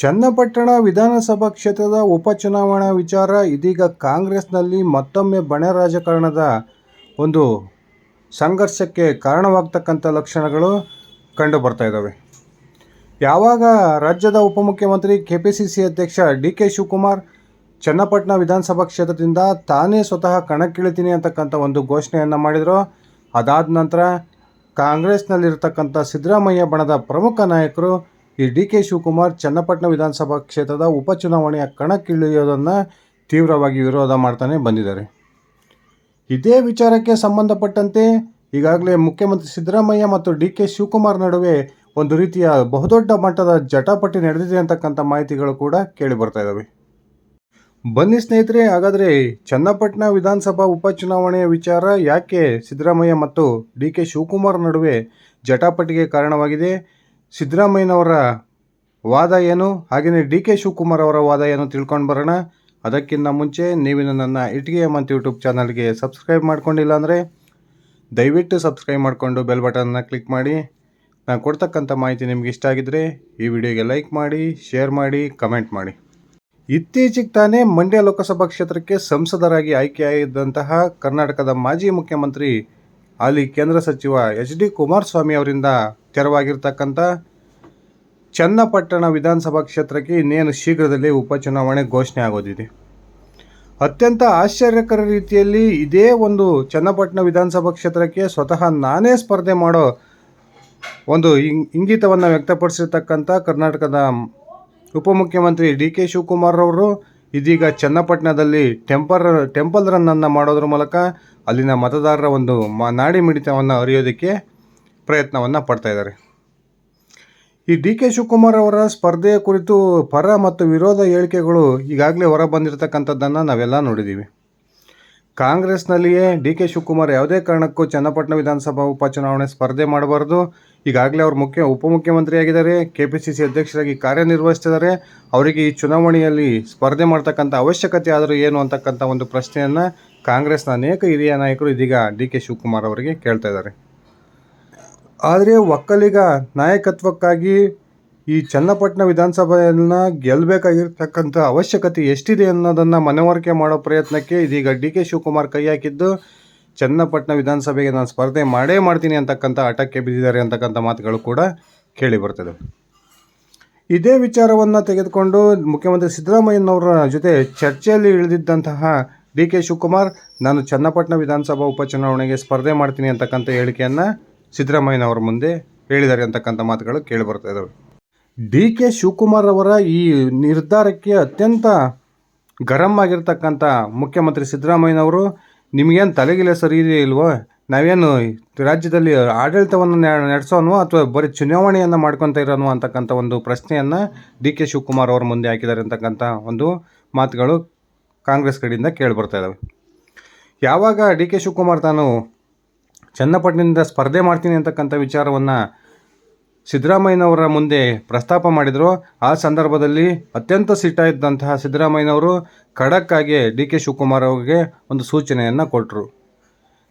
ಚನ್ನಪಟ್ಟಣ ವಿಧಾನಸಭಾ ಕ್ಷೇತ್ರದ ಉಪಚುನಾವಣಾ ವಿಚಾರ ಇದೀಗ ಕಾಂಗ್ರೆಸ್ನಲ್ಲಿ ಮತ್ತೊಮ್ಮೆ ಬಣ ರಾಜಕಾರಣದ ಒಂದು ಸಂಘರ್ಷಕ್ಕೆ ಕಾರಣವಾಗ್ತಕ್ಕಂಥ ಲಕ್ಷಣಗಳು ಕಂಡು ಬರ್ತಾ ಇದ್ದಾವೆ. ಯಾವಾಗ ರಾಜ್ಯದ ಉಪಮುಖ್ಯಮಂತ್ರಿ ಕೆ ಪಿ ಸಿ ಸಿ ಅಧ್ಯಕ್ಷ ಡಿ ಕೆ ಶಿವಕುಮಾರ್ ಚನ್ನಪಟ್ಟಣ ವಿಧಾನಸಭಾ ಕ್ಷೇತ್ರದಿಂದ ತಾನೇ ಸ್ವತಃ ಕಣಕ್ಕಿಳಿತೀನಿ ಅಂತಕ್ಕಂಥ ಒಂದು ಘೋಷಣೆಯನ್ನು ಮಾಡಿದರು. ಅದಾದ ನಂತರ ಕಾಂಗ್ರೆಸ್ನಲ್ಲಿರತಕ್ಕಂಥ ಸಿದ್ದರಾಮಯ್ಯ ಬಣದ ಪ್ರಮುಖ ನಾಯಕರು ಈ ಡಿ ಕೆ ಶಿವಕುಮಾರ್ ಚನ್ನಪಟ್ಟಣ ವಿಧಾನಸಭಾ ಕ್ಷೇತ್ರದ ಉಪಚುನಾವಣೆಯ ಕಣಕ್ಕಿಳಿಯೋದನ್ನು ತೀವ್ರವಾಗಿ ವಿರೋಧ ಮಾಡ್ತಾನೆ ಬಂದಿದ್ದಾರೆ. ಇದೇ ವಿಚಾರಕ್ಕೆ ಸಂಬಂಧಪಟ್ಟಂತೆ ಈಗಾಗಲೇ ಮುಖ್ಯಮಂತ್ರಿ ಸಿದ್ದರಾಮಯ್ಯ ಮತ್ತು ಡಿ ಕೆ ಶಿವಕುಮಾರ್ ನಡುವೆ ಒಂದು ರೀತಿಯ ಬಹುದೊಡ್ಡ ಮಟ್ಟದ ಜಟಾಪಟಿ ನಡೆದಿದೆ ಅಂತಕ್ಕಂಥ ಮಾಹಿತಿಗಳು ಕೂಡ ಕೇಳಿ ಬರ್ತಾ ಇದ್ದಾವೆ ಬನ್ನಿ ಸ್ನೇಹಿತರೆ, ಹಾಗಾದರೆ ಚನ್ನಪಟ್ಟಣ ವಿಧಾನಸಭಾ ಉಪಚುನಾವಣೆಯ ವಿಚಾರ ಯಾಕೆ ಸಿದ್ದರಾಮಯ್ಯ ಮತ್ತು ಡಿ ಕೆ ಶಿವಕುಮಾರ್ ನಡುವೆ ಜಟಾಪಟಿಗೆ ಕಾರಣವಾಗಿದೆ? ಸಿದ್ದರಾಮಯ್ಯನವರ ವಾದ ಏನು? ಹಾಗೆಯೇ ಡಿ ಕೆ ಶಿವಕುಮಾರ್ ಅವರ ವಾದ ಏನು ತಿಳ್ಕೊಂಡು ಬರೋಣ. ಅದಕ್ಕಿಂತ ಮುಂಚೆ ನೀವು ನನ್ನ ಇಟ್ಗೆ ಮಂತ್ ಯೂಟ್ಯೂಬ್ ಚಾನಲ್ಗೆ ಸಬ್ಸ್ಕ್ರೈಬ್ ಮಾಡ್ಕೊಂಡಿಲ್ಲ ಅಂದರೆ ದಯವಿಟ್ಟು ಸಬ್ಸ್ಕ್ರೈಬ್ ಮಾಡಿಕೊಂಡು ಬೆಲ್ ಬಟನ್ನ ಕ್ಲಿಕ್ ಮಾಡಿ. ನಾನು ಕೊಡ್ತಕ್ಕಂಥ ಮಾಹಿತಿ ನಿಮ್ಗೆ ಇಷ್ಟ ಆಗಿದ್ದರೆ ಈ ವಿಡಿಯೋಗೆ ಲೈಕ್ ಮಾಡಿ, ಶೇರ್ ಮಾಡಿ, ಕಮೆಂಟ್ ಮಾಡಿ. ಇತ್ತೀಚೆಗೆ ತಾನೇ ಮಂಡ್ಯ ಲೋಕಸಭಾ ಕ್ಷೇತ್ರಕ್ಕೆ ಸಂಸದರಾಗಿ ಆಯ್ಕೆಯಾಗಿದ್ದಂತಹ ಕರ್ನಾಟಕದ ಮಾಜಿ ಮುಖ್ಯಮಂತ್ರಿ ಹಾಲಿ ಕೇಂದ್ರ ಸಚಿವ ಎಚ್ ಡಿ ಕುಮಾರಸ್ವಾಮಿ ಅವರಿಂದ ತೆರವಾಗಿರ್ತಕ್ಕಂಥ ಚನ್ನಪಟ್ಟಣ ವಿಧಾನಸಭಾ ಕ್ಷೇತ್ರಕ್ಕೆ ಇನ್ನೇನು ಶೀಘ್ರದಲ್ಲೇ ಉಪಚುನಾವಣೆ ಘೋಷಣೆ ಆಗೋದಿದೆ. ಅತ್ಯಂತ ಆಶ್ಚರ್ಯಕರ ರೀತಿಯಲ್ಲಿ ಇದೇ ಒಂದು ಚನ್ನಪಟ್ಟಣ ವಿಧಾನಸಭಾ ಕ್ಷೇತ್ರಕ್ಕೆ ಸ್ವತಃ ನಾನೇ ಸ್ಪರ್ಧೆ ಮಾಡೋ ಒಂದು ಇಂಗ್ ಇಂಗಿತವನ್ನು ವ್ಯಕ್ತಪಡಿಸಿರ್ತಕ್ಕಂಥ ಕರ್ನಾಟಕದ ಉಪಮುಖ್ಯಮಂತ್ರಿ ಡಿ ಕೆ ಶಿವಕುಮಾರ್ ಅವರು ಇದೀಗ ಚನ್ನಪಟ್ಟಣದಲ್ಲಿ ಟೆಂಪರ್, ಟೆಂಪಲ್ ರನ್ನನ್ನು ಮಾಡೋದ್ರ ಮೂಲಕ ಅಲ್ಲಿನ ಮತದಾರರ ಒಂದು ಮ, ನಾಡಿ ಮಿಡಿತವನ್ನು ಅರಿಯೋದಕ್ಕೆ ಪ್ರಯತ್ನವನ್ನು ಪಡ್ತಾ ಇದ್ದಾರೆ. ಈ ಡಿ ಕೆ ಶಿವಕುಮಾರ್ ಅವರ ಸ್ಪರ್ಧೆಯ ಕುರಿತು ಪರ ಮತ್ತು ವಿರೋಧ ಹೇಳಿಕೆಗಳು ಈಗಾಗಲೇ ಹೊರ ಬಂದಿರತಕ್ಕಂಥದ್ದನ್ನು ನಾವೆಲ್ಲ ನೋಡಿದ್ದೀವಿ ಕಾಂಗ್ರೆಸ್ನಲ್ಲಿಯೇ ಡಿ ಕೆ ಶಿವಕುಮಾರ್ ಯಾವುದೇ ಕಾರಣಕ್ಕೂ ಚನ್ನಪಟ್ಟಣ ವಿಧಾನಸಭಾ ಉಪಚುನಾವಣೆ ಸ್ಪರ್ಧೆ ಮಾಡಬಾರ್ದು. ಈಗಾಗಲೇ ಅವರು ಮುಖ್ಯ ಉಪಮುಖ್ಯಮಂತ್ರಿ ಆಗಿದ್ದಾರೆ ಕೆ ಪಿ ಸಿ ಸಿ ಅಧ್ಯಕ್ಷರಾಗಿ ಕಾರ್ಯನಿರ್ವಹಿಸ್ತಿದ್ದಾರೆ. ಅವರಿಗೆ ಈ ಚುನಾವಣೆಯಲ್ಲಿ ಸ್ಪರ್ಧೆ ಮಾಡ್ತಕ್ಕಂಥ ಅವಶ್ಯಕತೆ ಆದರೂ ಏನು ಅಂತಕ್ಕಂಥ ಒಂದು ಪ್ರಶ್ನೆಯನ್ನು ಕಾಂಗ್ರೆಸ್ನ ಅನೇಕ ಹಿರಿಯ ನಾಯಕರು ಇದೀಗ ಡಿ ಕೆ ಶಿವಕುಮಾರ್ ಅವರಿಗೆ ಕೇಳ್ತಾ ಇದ್ದಾರೆ. ಆದರೆ ಒಕ್ಕಲಿಗ ನಾಯಕತ್ವಕ್ಕಾಗಿ ಈ ಚನ್ನಪಟ್ಟಣ ವಿಧಾನಸಭೆಯನ್ನು ಗೆಲ್ಲಬೇಕಾಗಿರ್ತಕ್ಕಂಥ ಅವಶ್ಯಕತೆ ಎಷ್ಟಿದೆ ಅನ್ನೋದನ್ನು ಮನವರಿಕೆ ಮಾಡೋ ಪ್ರಯತ್ನಕ್ಕೆ ಇದೀಗ ಡಿ ಕೆ ಶಿವಕುಮಾರ್ ಕೈ ಹಾಕಿದ್ದು ಚನ್ನಪಟ್ಟಣ ವಿಧಾನಸಭೆಗೆ ನಾನು ಸ್ಪರ್ಧೆ ಮಾಡೇ ಮಾಡ್ತೀನಿ ಅಂತಕ್ಕಂಥ ಹಠಕ್ಕೆ ಬಿದ್ದಿದ್ದಾರೆ ಅಂತಕ್ಕಂಥ ಮಾತುಗಳು ಕೂಡ ಕೇಳಿ ಬರ್ತದೆ. ಇದೇ ವಿಚಾರವನ್ನು ತೆಗೆದುಕೊಂಡು ಮುಖ್ಯಮಂತ್ರಿ ಸಿದ್ದರಾಮಯ್ಯನವರ ಜೊತೆ ಚರ್ಚೆಯಲ್ಲಿ ಇಳಿದಿದ್ದಂತಹ ಡಿ ಕೆ ಶಿವಕುಮಾರ್, ನಾನು ಚನ್ನಪಟ್ಟಣ ವಿಧಾನಸಭಾ ಉಪಚುನಾವಣೆಗೆ ಸ್ಪರ್ಧೆ ಮಾಡ್ತೀನಿ ಅಂತಕ್ಕಂಥ ಹೇಳಿಕೆಯನ್ನು ಸಿದ್ದರಾಮಯ್ಯನವರ ಮುಂದೆ ಹೇಳಿದ್ದಾರೆ ಅಂತಕ್ಕಂಥ ಮಾತುಗಳು ಕೇಳಿ ಬರ್ತಾ ಇದ್ದಾವೆ ಡಿ ಕೆ ಶಿವಕುಮಾರ್ ಅವರ ಈ ನಿರ್ಧಾರಕ್ಕೆ ಅತ್ಯಂತ ಗರಂ ಆಗಿರ್ತಕ್ಕಂಥ ಮುಖ್ಯಮಂತ್ರಿ ಸಿದ್ದರಾಮಯ್ಯನವರು ನಿಮಗೇನು ತಲೆಗಿಲೆ ಸರಿ ಇಲ್ವೋ? ನಾವೇನು ರಾಜ್ಯದಲ್ಲಿ ಆಡಳಿತವನ್ನು ನಡೆಸೋನು ಅಥವಾ ಬರೀ ಚುನಾವಣೆಯನ್ನು ಮಾಡ್ಕೊತಾ ಇರೋನು ಅಂತಕ್ಕಂಥ ಒಂದು ಪ್ರಶ್ನೆಯನ್ನು ಡಿ ಕೆ ಶಿವಕುಮಾರ್ ಅವರು ಮುಂದೆ ಹಾಕಿದ್ದಾರೆ ಅಂತಕ್ಕಂಥ ಒಂದು ಮಾತುಗಳು ಕಾಂಗ್ರೆಸ್ ಕಡೆಯಿಂದ ಕೇಳಿಬರ್ತಾ ಇದ್ದಾವೆ ಯಾವಾಗ ಡಿ ಕೆ ಶಿವಕುಮಾರ್ ತಾನು ಚನ್ನಪಟ್ಟಣದಿಂದ ಸ್ಪರ್ಧೆ ಮಾಡ್ತೀನಿ ಅಂತಕ್ಕಂಥ ವಿಚಾರವನ್ನು ಸಿದ್ದರಾಮಯ್ಯನವರ ಮುಂದೆ ಪ್ರಸ್ತಾಪ ಮಾಡಿದರು. ಆ ಸಂದರ್ಭದಲ್ಲಿ ಅತ್ಯಂತ ಸಿಟ್ಟಾಗಿದ್ದಂತಹ ಸಿದ್ದರಾಮಯ್ಯನವರು ಖಡಕ್ಕಾಗಿ ಡಿ ಕೆ ಶಿವಕುಮಾರ್ ಅವರಿಗೆ ಒಂದು ಸೂಚನೆಯನ್ನು ಕೊಟ್ಟರು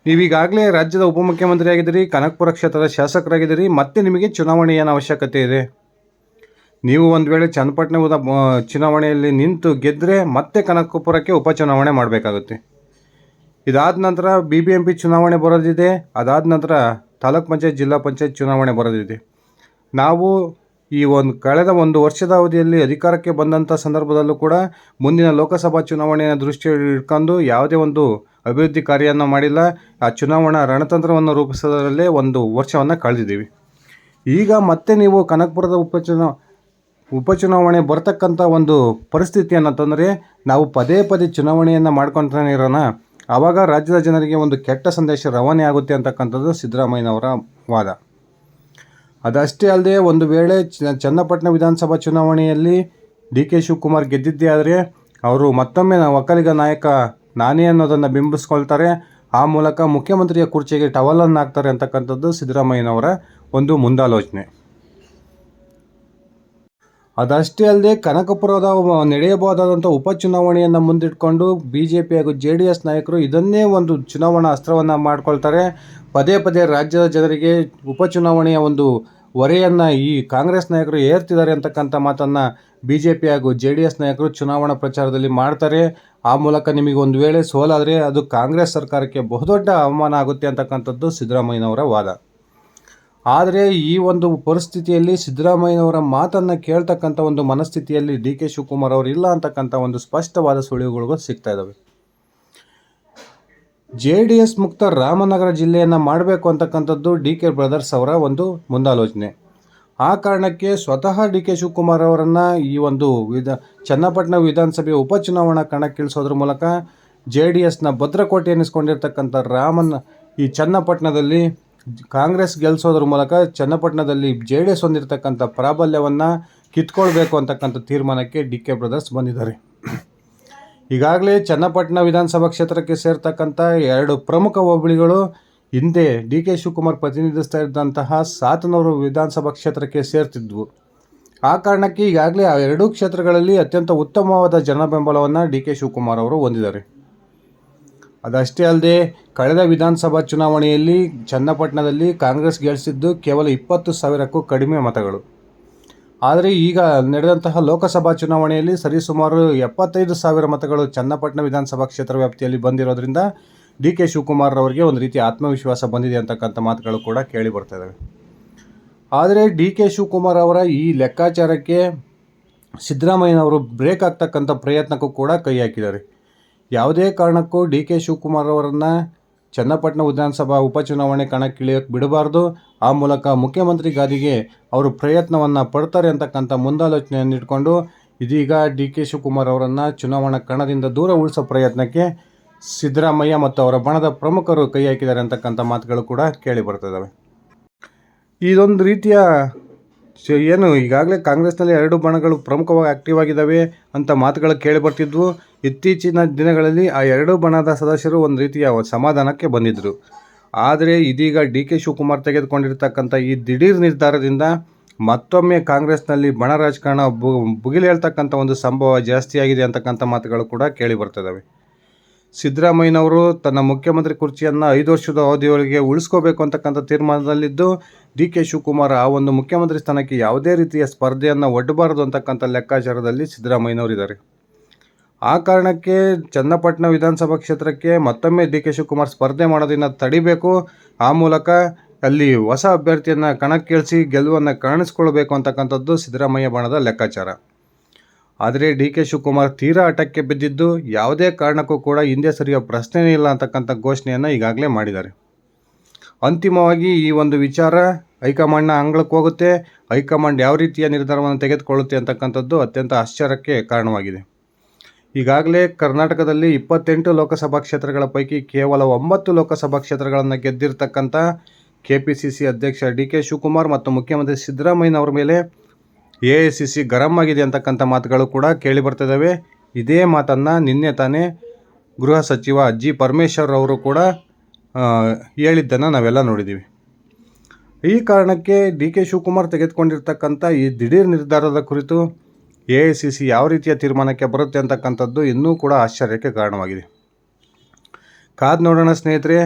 ನೀವೀಗಾಗಲೇ ರಾಜ್ಯದ ಉಪಮುಖ್ಯಮಂತ್ರಿ ಆಗಿದ್ದೀರಿ ಕನಕಪುರ ಕ್ಷೇತ್ರದ ಶಾಸಕರಾಗಿದ್ದೀರಿ, ಮತ್ತೆ ನಿಮಗೆ ಚುನಾವಣೆ ಏನು ಅವಶ್ಯಕತೆ ಇದೆ? ನೀವು ಒಂದು ವೇಳೆ ಚನ್ನಪಟ್ಟಣ ಚುನಾವಣೆಯಲ್ಲಿ ನಿಂತು ಗೆದ್ದರೆ ಮತ್ತೆ ಕನಕಪುರಕ್ಕೆ ಉಪಚುನಾವಣೆ ಮಾಡಬೇಕಾಗುತ್ತೆ. ಇದಾದ ನಂತರ ಬಿ ಬಿ ಎಂ ಪಿ ಚುನಾವಣೆ ಬರೋದಿದೆ, ಅದಾದ ನಂತರ ತಾಲೂಕ್ ಪಂಚಾಯತ್, ಜಿಲ್ಲಾ ಪಂಚಾಯತ್ ಚುನಾವಣೆ ಬರೋದಿದೆ. ನಾವು ಈ ಒಂದು ಕಳೆದ ಒಂದು ವರ್ಷದ ಅವಧಿಯಲ್ಲಿ ಅಧಿಕಾರಕ್ಕೆ ಬಂದಂಥ ಸಂದರ್ಭದಲ್ಲೂ ಕೂಡ ಮುಂದಿನ ಲೋಕಸಭಾ ಚುನಾವಣೆಯ ದೃಷ್ಟಿಯಲ್ಲಿ ಇಟ್ಕೊಂಡು ಯಾವುದೇ ಒಂದು ಅಭಿವೃದ್ಧಿ ಕಾರ್ಯವನ್ನು ಮಾಡಿಲ್ಲ. ಆ ಚುನಾವಣಾ ರಣತಂತ್ರವನ್ನು ರೂಪಿಸೋದರಲ್ಲೇ ಒಂದು ವರ್ಷವನ್ನು ಕಳೆದಿದ್ದೀವಿ. ಈಗ ಮತ್ತೆ ನೀವು ಕನಕಪುರದ ಉಪಚುನಾ, ಉಪಚುನಾವಣೆ ಬರ್ತಕ್ಕಂಥ ಒಂದು ಪರಿಸ್ಥಿತಿಯನ್ನು ತಂದರೆ ನಾವು ಪದೇ ಪದೇ ಚುನಾವಣೆಯನ್ನು ಮಾಡ್ಕೊತಾನೆ ಇರೋಣ. ಆವಾಗ ರಾಜ್ಯದ ಜನರಿಗೆ ಒಂದು ಕೆಟ್ಟ ಸಂದೇಶ ರವಾನೆ ಆಗುತ್ತೆ ಅಂತಕ್ಕಂಥದ್ದು ಸಿದ್ದರಾಮಯ್ಯನವರ ವಾದ. ಅದಷ್ಟೇ ಅಲ್ಲದೆ ಒಂದು ವೇಳೆ ಚನ್ನಪಟ್ಟಣ ವಿಧಾನಸಭಾ ಚುನಾವಣೆಯಲ್ಲಿ ಡಿ ಕೆ ಶಿವಕುಮಾರ್ ಗೆದ್ದಿದ್ದೇ ಆದರೆ ಅವರು ಮತ್ತೊಮ್ಮೆ ಒಕ್ಕಲಿಗ ನಾಯಕ ನಾನೇ ಅನ್ನೋದನ್ನು ಬಿಂಬಿಸ್ಕೊಳ್ತಾರೆ. ಆ ಮೂಲಕ ಮುಖ್ಯಮಂತ್ರಿಯ ಕುರ್ಚಿಗೆ ಟವಲನ್ನು ಹಾಕ್ತಾರೆ ಅಂತಕ್ಕಂಥದ್ದು ಸಿದ್ದರಾಮಯ್ಯನವರ ಒಂದು ಮುಂದಾಲೋಚನೆ. ಅದಷ್ಟೇ ಅಲ್ಲದೆ ಕನಕಪುರದ ನಡೆಯಬಹುದಾದಂಥ ಉಪಚುನಾವಣೆಯನ್ನು ಮುಂದಿಟ್ಕೊಂಡು ಬಿ ಜೆ ಪಿ ಹಾಗೂ ಜೆ ಡಿ ಎಸ್ ನಾಯಕರು ಇದನ್ನೇ ಒಂದು ಚುನಾವಣಾ ಅಸ್ತ್ರವನ್ನು ಮಾಡ್ಕೊಳ್ತಾರೆ. ಪದೇ ಪದೇ ರಾಜ್ಯದ ಜನರಿಗೆ ಉಪಚುನಾವಣೆಯ ಒಂದು ಹೊರೆಯನ್ನು ಈ ಕಾಂಗ್ರೆಸ್ ನಾಯಕರು ಏರ್ತಿದ್ದಾರೆ ಅಂತಕ್ಕಂಥ ಮಾತನ್ನು ಬಿ ಜೆ ಪಿ ಹಾಗೂ ಜೆ ಡಿ ಎಸ್ ನಾಯಕರು ಚುನಾವಣಾ ಪ್ರಚಾರದಲ್ಲಿ ಮಾಡ್ತಾರೆ. ಆ ಮೂಲಕ ನಿಮಗೆ ಒಂದು ವೇಳೆ ಸೋಲಾದರೆ ಅದು ಕಾಂಗ್ರೆಸ್ ಸರ್ಕಾರಕ್ಕೆ ಬಹುದೊಡ್ಡ ಅವಮಾನ ಆಗುತ್ತೆ ಅಂತಕ್ಕಂಥದ್ದು ಸಿದ್ದರಾಮಯ್ಯನವರ ವಾದ. ಆದರೆ ಈ ಒಂದು ಪರಿಸ್ಥಿತಿಯಲ್ಲಿ ಸಿದ್ದರಾಮಯ್ಯನವರ ಮಾತನ್ನು ಕೇಳ್ತಕ್ಕಂಥ ಒಂದು ಮನಸ್ಥಿತಿಯಲ್ಲಿ ಡಿ ಕೆ ಶಿವಕುಮಾರ್ ಅವರು ಇಲ್ಲ ಅಂತಕ್ಕಂಥ ಒಂದು ಸ್ಪಷ್ಟವಾದ ಸುಳಿವುಗಳು ಸಿಗ್ತಾ ಇದ್ದಾವೆ ಜೆ ಡಿ ಎಸ್ ಮುಕ್ತ ರಾಮನಗರ ಜಿಲ್ಲೆಯನ್ನು ಮಾಡಬೇಕು ಅಂತಕ್ಕಂಥದ್ದು ಡಿ ಕೆ ಬ್ರದರ್ಸ್ ಅವರ ಒಂದು ಮುಂದಾಲೋಚನೆ. ಆ ಕಾರಣಕ್ಕೆ ಸ್ವತಃ ಡಿ ಕೆ ಶಿವಕುಮಾರ್ ಅವರನ್ನು ಈ ಒಂದು ವಿಧ, ಚನ್ನಪಟ್ಟಣ ವಿಧಾನಸಭೆ ಉಪಚುನಾವಣಾ ಕಣಕ್ಕಿಳಿಸೋದ್ರ ಮೂಲಕ ಜೆ ಡಿ ಎಸ್ನ ಭದ್ರಕೋಟೆ ಎನಿಸ್ಕೊಂಡಿರ್ತಕ್ಕಂಥ ರಾಮನ್ ಈ ಚನ್ನಪಟ್ಟಣದಲ್ಲಿ ಕಾಂಗ್ರೆಸ್ ಗೆಲ್ಲಿಸೋದ್ರ ಮೂಲಕ ಚನ್ನಪಟ್ಟಣದಲ್ಲಿ ಜೆ ಡಿ ಎಸ್ ಹೊಂದಿರತಕ್ಕಂಥ ಪ್ರಾಬಲ್ಯವನ್ನು ಕಿತ್ಕೊಳ್ಬೇಕು ಅಂತಕ್ಕಂಥ ತೀರ್ಮಾನಕ್ಕೆ ಡಿ ಕೆ ಬ್ರದರ್ಸ್ ಬಂದಿದ್ದಾರೆ. ಈಗಾಗಲೇ ಚನ್ನಪಟ್ಟಣ ವಿಧಾನಸಭಾ ಕ್ಷೇತ್ರಕ್ಕೆ ಸೇರ್ತಕ್ಕಂಥ ಎರಡು ಪ್ರಮುಖ ಹೋಬಳಿಗಳು ಹಿಂದೆ ಡಿ ಕೆ ಶಿವಕುಮಾರ್ ಪ್ರತಿನಿಧಿಸ್ತಾ ಇದ್ದಂತಹ ಸಾತನೂರು ವಿಧಾನಸಭಾ ಕ್ಷೇತ್ರಕ್ಕೆ ಸೇರ್ತಿದ್ವು. ಆ ಕಾರಣಕ್ಕೆ ಈಗಾಗಲೇ ಆ ಎರಡೂ ಕ್ಷೇತ್ರಗಳಲ್ಲಿ ಅತ್ಯಂತ ಉತ್ತಮವಾದ ಜನ ಬೆಂಬಲವನ್ನು ಡಿ ಕೆ ಶಿವಕುಮಾರ್ ಅವರು ಹೊಂದಿದ್ದಾರೆ. ಅದಷ್ಟೇ ಅಲ್ಲದೆ ಕಳೆದ ವಿಧಾನಸಭಾ ಚುನಾವಣೆಯಲ್ಲಿ ಚನ್ನಪಟ್ಟಣದಲ್ಲಿ ಕಾಂಗ್ರೆಸ್ ಗೆಲ್ಲಿಸಿದ್ದು ಕೇವಲ ಇಪ್ಪತ್ತು ಸಾವಿರಕ್ಕೂ ಕಡಿಮೆ ಮತಗಳು. ಆದರೆ ಈಗ ನಡೆದಂತಹ ಲೋಕಸಭಾ ಚುನಾವಣೆಯಲ್ಲಿ ಸರಿಸುಮಾರು ಎಪ್ಪತ್ತೈದು ಸಾವಿರ ಮತಗಳು ಚನ್ನಪಟ್ಟಣ ವಿಧಾನಸಭಾ ಕ್ಷೇತ್ರ ವ್ಯಾಪ್ತಿಯಲ್ಲಿ ಬಂದಿರೋದ್ರಿಂದ ಡಿ ಕೆ ಶಿವಕುಮಾರ್ ಅವರಿಗೆ ಒಂದು ರೀತಿ ಆತ್ಮವಿಶ್ವಾಸ ಬಂದಿದೆ ಅಂತಕ್ಕಂಥ ಮಾತುಗಳು ಕೂಡ ಕೇಳಿ ಬರ್ತಾ ಆದರೆ ಡಿ ಕೆ ಶಿವಕುಮಾರ್ ಅವರ ಈ ಲೆಕ್ಕಾಚಾರಕ್ಕೆ ಸಿದ್ದರಾಮಯ್ಯನವರು ಬ್ರೇಕ್ ಆಗ್ತಕ್ಕಂಥ ಪ್ರಯತ್ನಕ್ಕೂ ಕೂಡ ಕೈ ಹಾಕಿದ್ದಾರೆ. ಯಾವುದೇ ಕಾರಣಕ್ಕೂ ಡಿ ಕೆ ಶಿವಕುಮಾರ್ ಅವರನ್ನು ಚನ್ನಪಟ್ಟಣ ವಿಧಾನಸಭಾ ಉಪಚುನಾವಣೆ ಕಣಕ್ಕಿಳಿಯೋಕೆ ಬಿಡಬಾರ್ದು. ಆ ಮೂಲಕ ಮುಖ್ಯಮಂತ್ರಿ ಗಾದಿಗೆ ಅವರು ಪ್ರಯತ್ನವನ್ನು ಪಡ್ತಾರೆ ಅಂತಕ್ಕಂಥ ಮುಂದಾಲೋಚನೆಯನ್ನು ಇಟ್ಕೊಂಡು ಇದೀಗ ಡಿ ಕೆ ಶಿವಕುಮಾರ್ ಅವರನ್ನು ಚುನಾವಣಾ ಕಣದಿಂದ ದೂರ ಉಳಿಸೋ ಪ್ರಯತ್ನಕ್ಕೆ ಸಿದ್ದರಾಮಯ್ಯ ಮತ್ತು ಅವರ ಬಣದ ಪ್ರಮುಖರು ಕೈ ಹಾಕಿದ್ದಾರೆ ಅಂತಕ್ಕಂಥ ಮಾತುಗಳು ಕೂಡ ಕೇಳಿ ಬರ್ತದವೆ ಇದೊಂದು ರೀತಿಯ ಏನು, ಈಗಾಗಲೇ ಕಾಂಗ್ರೆಸ್ನಲ್ಲಿ ಎರಡು ಬಣಗಳು ಪ್ರಮುಖವಾಗಿ ಆಕ್ಟಿವ್ ಆಗಿದ್ದಾವೆ ಅಂತ ಮಾತುಗಳು ಕೇಳಿ ಬರ್ತಿದ್ವು. ಇತ್ತೀಚಿನ ದಿನಗಳಲ್ಲಿ ಆ ಎರಡು ಬಣದ ಸದಸ್ಯರು ಒಂದು ರೀತಿಯ ಸಮಾಧಾನಕ್ಕೆ ಬಂದಿದ್ದರು ಆದರೆ ಇದೀಗ ಡಿ ಕೆ ಶಿವಕುಮಾರ್ ತೆಗೆದುಕೊಂಡಿರ್ತಕ್ಕಂಥ ಈ ದಿಢೀರ್ ನಿರ್ಧಾರದಿಂದ ಮತ್ತೊಮ್ಮೆ ಕಾಂಗ್ರೆಸ್ನಲ್ಲಿ ಬಣ ರಾಜಕಾರಣ ಬುಗಿಲು ಹೇಳ್ತಕ್ಕಂಥ ಒಂದು ಸಂಭವ ಜಾಸ್ತಿಯಾಗಿದೆ ಅಂತಕ್ಕಂಥ ಮಾತುಗಳು ಕೂಡ ಕೇಳಿ ಬರ್ತಿದ್ದಾವೆ. ಸಿದ್ದರಾಮಯ್ಯನವರು ತನ್ನ ಮುಖ್ಯಮಂತ್ರಿ ಕುರ್ಚಿಯನ್ನು ಐದು ವರ್ಷದ ಅವಧಿಯೊಳಗೆ ಉಳಿಸ್ಕೋಬೇಕು ಅಂತಕ್ಕಂಥ ತೀರ್ಮಾನದಲ್ಲಿದ್ದು ಡಿ ಕೆ ಶಿವಕುಮಾರ್, ಆ ಒಂದು ಮುಖ್ಯಮಂತ್ರಿ ಸ್ಥಾನಕ್ಕೆ ಯಾವುದೇ ರೀತಿಯ ಸ್ಪರ್ಧೆಯನ್ನು ಒಡ್ಡಬಾರದು ಅಂತಕ್ಕಂಥ ಲೆಕ್ಕಾಚಾರದಲ್ಲಿ ಸಿದ್ದರಾಮಯ್ಯನವರಿದ್ದಾರೆ. ಆ ಕಾರಣಕ್ಕೆ ಚನ್ನಪಟ್ಟಣ ವಿಧಾನಸಭಾ ಕ್ಷೇತ್ರಕ್ಕೆ ಮತ್ತೊಮ್ಮೆ ಡಿ ಕೆ ಶಿವಕುಮಾರ್ ಸ್ಪರ್ಧೆ ಮಾಡೋದನ್ನು ತಡಿಬೇಕು. ಆ ಮೂಲಕ ಅಲ್ಲಿ ಹೊಸ ಅಭ್ಯರ್ಥಿಯನ್ನು ಕಣಕ್ಕಿಳಿಸಿ ಗೆಲುವನ್ನು ಕಾಣಿಸ್ಕೊಳ್ಬೇಕು ಅಂತಕ್ಕಂಥದ್ದು ಸಿದ್ದರಾಮಯ್ಯ ಬಣದ ಲೆಕ್ಕಾಚಾರ. ಆದರೆ ಡಿ ಕೆ ಶಿವಕುಮಾರ್ ತೀರಾ ಆಟಕ್ಕೆ ಬಿದ್ದಿದ್ದು ಯಾವುದೇ ಕಾರಣಕ್ಕೂ ಕೂಡ ಹಿಂದೆ ಸರಿಯೋ ಪ್ರಶ್ನೆಯೇ ಇಲ್ಲ ಅಂತಕ್ಕಂಥ ಘೋಷಣೆಯನ್ನು ಈಗಾಗಲೇ ಮಾಡಿದ್ದಾರೆ. ಅಂತಿಮವಾಗಿ ಈ ಒಂದು ವಿಚಾರ ಹೈಕಮಾಂಡ್ನ ಅಂಗಳಕ್ಕೆ ಹೋಗುತ್ತೆ. ಹೈಕಮಾಂಡ್ ಯಾವ ರೀತಿಯ ನಿರ್ಧಾರವನ್ನು ತೆಗೆದುಕೊಳ್ಳುತ್ತೆ ಅಂತಕ್ಕಂಥದ್ದು ಅತ್ಯಂತ ಆಶ್ಚರ್ಯಕ್ಕೆ ಕಾರಣವಾಗಿದೆ. ಈಗಾಗಲೇ ಕರ್ನಾಟಕದಲ್ಲಿ ಇಪ್ಪತ್ತೆಂಟು ಲೋಕಸಭಾ ಕ್ಷೇತ್ರಗಳ ಪೈಕಿ ಕೇವಲ ಒಂಬತ್ತು ಲೋಕಸಭಾ ಕ್ಷೇತ್ರಗಳನ್ನು ಗೆದ್ದಿರ್ತಕ್ಕಂಥ ಕೆ ಪಿ ಸಿ ಸಿ ಅಧ್ಯಕ್ಷ ಡಿ ಕೆ ಶಿವಕುಮಾರ್ ಮತ್ತು ಮುಖ್ಯಮಂತ್ರಿ ಸಿದ್ದರಾಮಯ್ಯನವರ ಮೇಲೆ ಎ ಐ ಸಿ ಸಿ ಗರಂ ಆಗಿದೆ ಅಂತಕ್ಕಂಥ ಮಾತುಗಳು ಕೂಡ ಕೇಳಿ ಬರ್ತಿದ್ದಾವೆ. ಇದೇ ಮಾತನ್ನು ನಿನ್ನೆ ತಾನೇ ಗೃಹ ಸಚಿವ ಜಿ ಪರಮೇಶ್ವರ್ ಅವರು ಕೂಡ ಹೇಳಿದ್ದನ್ನು ನಾವೆಲ್ಲ ನೋಡಿದ್ದೀವಿ ಈ ಕಾರಣಕ್ಕೆ ಡಿ ಕೆ ಶಿವಕುಮಾರ್ ತೆಗೆದುಕೊಂಡಿರ್ತಕ್ಕಂಥ ಈ ದಿಢೀರ್ ನಿರ್ಧಾರದ ಕುರಿತು ಎ ಐ ಸಿ ಸಿ ಯಾವ ರೀತಿಯ ತೀರ್ಮಾನಕ್ಕೆ ಬರುತ್ತೆ ಅಂತಕ್ಕಂಥದ್ದು ಇನ್ನೂ ಕೂಡ ಆಶ್ಚರ್ಯಕ್ಕೆ ಕಾರಣವಾಗಿದೆ. ಕಾದ್ ನೋಡೋಣ ಸ್ನೇಹಿತರೆ,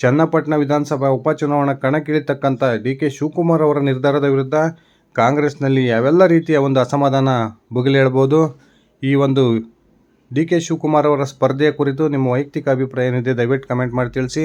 ಚನ್ನಪಟ್ಟಣ ವಿಧಾನಸಭಾ ಉಪಚುನಾವಣಾ ಕಣಕ್ಕಿಳಿತಕ್ಕಂಥ ಡಿ ಕೆ ಶಿವಕುಮಾರ್ ಅವರ ನಿರ್ಧಾರದ ವಿರುದ್ಧ ಕಾಂಗ್ರೆಸ್ನಲ್ಲಿ ಯಾವೆಲ್ಲ ರೀತಿಯ ಒಂದು ಅಸಮಾಧಾನ ಬುಗಿಲೇಳ್ಬೋದು ಈ ಒಂದು ಡಿ ಕೆ ಶಿವಕುಮಾರ್ ಅವರ ಸ್ಪರ್ಧೆಯ ಕುರಿತು ನಿಮ್ಮ ವೈಯಕ್ತಿಕ ಅಭಿಪ್ರಾಯ ಏನಿದೆ ದಯವಿಟ್ಟು ಕಮೆಂಟ್ ಮಾಡಿ ತಿಳಿಸಿ.